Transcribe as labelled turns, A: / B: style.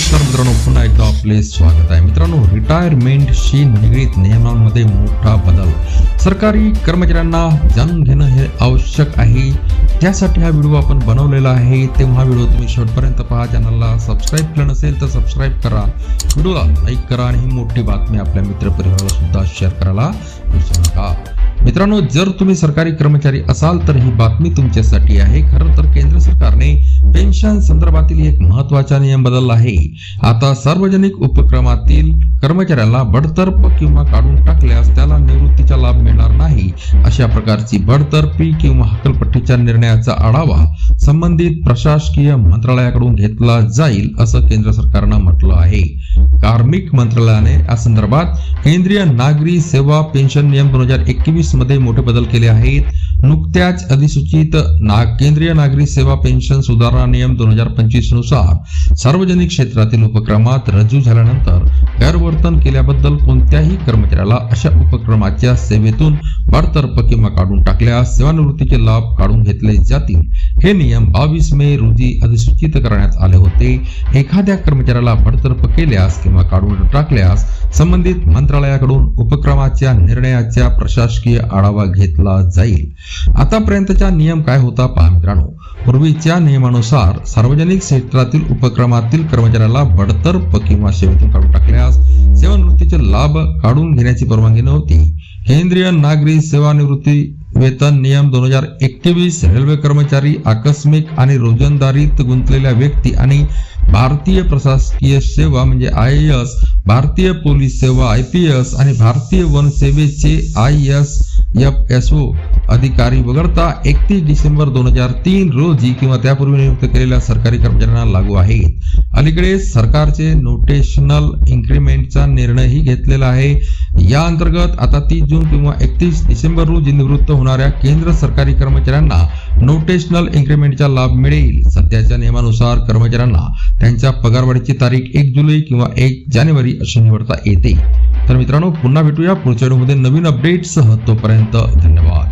A: नमस्कार मित्रांनो पुन्हा एकदा आपले स्वागत आहे. मित्रांनो रिटायरमेंटशी निगडीत नियमांमध्ये मोठा बदल. सरकारी कर्मचाऱ्यांना जाणून घेणं हे आवश्यक आहे. त्यासाठी हा व्हिडिओ आपण बनवलेला आहे तेव्हा व्हिडिओ तुम्ही शेवटपर्यंत पहा. चॅनलला सबस्क्राईब केलं नसेल तर सबस्क्राईब करा. व्हिडिओला लाईक करा आणि ही मोठी बातमी आपल्या मित्रपरिवाराला सुद्धा शेअर करायला विसरू नका. मित्रांनो जर तुम्ही सरकारी कर्मचारी असाल तर ही बातमी तुमच्यासाठी आहे. खरं तर केंद्र सरकारने पेन्शन संदर्भातील एक महत्त्वाचा नियम बदलला आहे. आता सार्वजनिक उपक्रमातील कर्मचाऱ्याला बडतर्फ किंवा काढून टाकल्यास त्याला निवृत्तीचा लाभ मिळणार नाही. अशा प्रकारची बडतर्फी किंवा हकलपट्टीच्या निर्णयाचा आढावा संबंधित प्रशासकीय मंत्रालयाकडून घेतला जाईल असं केंद्र सरकारनं म्हटलं आहे. कार्मिक मंत्रालयाने या संदर्भात केंद्रीय नागरी सेवा पेन्शन नियम दोन हजार एकवीसमध्ये मोठे बदल केले आहेत. नुकत्याच अधिसूचित ना केंद्रीय नागरी सेवा पेन्शन सुधारणा नियम दोन हजार पंचवीसनुसार सार्वजनिक क्षेत्रातील उपक्रमात रजू झाल्यानंतर गैरवर्तन केल्याबद्दल कोणत्याही कर्मचाऱ्याला अशा उपक्रमाच्या सेवेतून बडतर्फ किंवा काढून टाकल्यास सेवानिवृत्तीचे लाभ काढून घेतले जातील. हे नियम बावीस मे रोजी अधिसूचित करण्यात आले होते. एखाद्या कर्मचाऱ्याला बडतर्फ केल्यास किंवा काढून टाकल्यास संबंधित मंत्रालयाकडून उपक्रमाच्या निर्णयाचा प्रशासकीय आढावा घेतला जाईल. आतापर्यंतचा नियम काय होता पहा मित्रांनो. पूर्वीच्या नियमानुसार सार्वजनिक क्षेत्रातील उपक्रमातील कर्मचाऱ्याला बडतर्फ किंवा सेवेतून काढून टाकल्यास सेवानिवृत्तीचे लाभ काढून घेण्याची परवानगी नव्हती. केंद्रीय नागरी सेवानिवृत्ती वेतन नियम दोन हजार एकवीस रेल्वे कर्मचारी आकस्मिक आणि रोजंदारीत गुंतलेल्या व्यक्ती आणि भारतीय प्रशासकीय सेवा म्हणजे आय एस भारतीय पोलीस सेवा आय पी एस आणि भारतीय वन सेवेचे I S F S O अधिकारी वगळता एकतीस डिसेंबर दोन हजार तीन रोजी किंवा त्यापूर्वी नियुक्त केलेल्या सरकारी कर्मचाऱ्यांना लागू आहे. अलीकडे सरकारचे नोटेशनल इन्क्रीमेंटचा निर्णयही घेतलेला आहे. या अंतर्गत आता तीस जून किंवा एकतीस डिसेंबर रोजी निवृत्त होणाऱ्या केंद्र सरकारी कर्मचाऱ्यांना नोटेशनल इन्क्रीमेंटचा लाभ मिळेल. सध्याच्या नियमानुसार कर्मचाऱ्यांना त्यांच्या पगारवाढीची तारीख एक जुलै किंवा एक जानेवारी अशी निवडता येते. तर मित्रांनो पुन्हा भेटूया पुढच्या व्हिडिओमध्ये नवीन अपडेटसह तोपर्यंत धन्यवाद.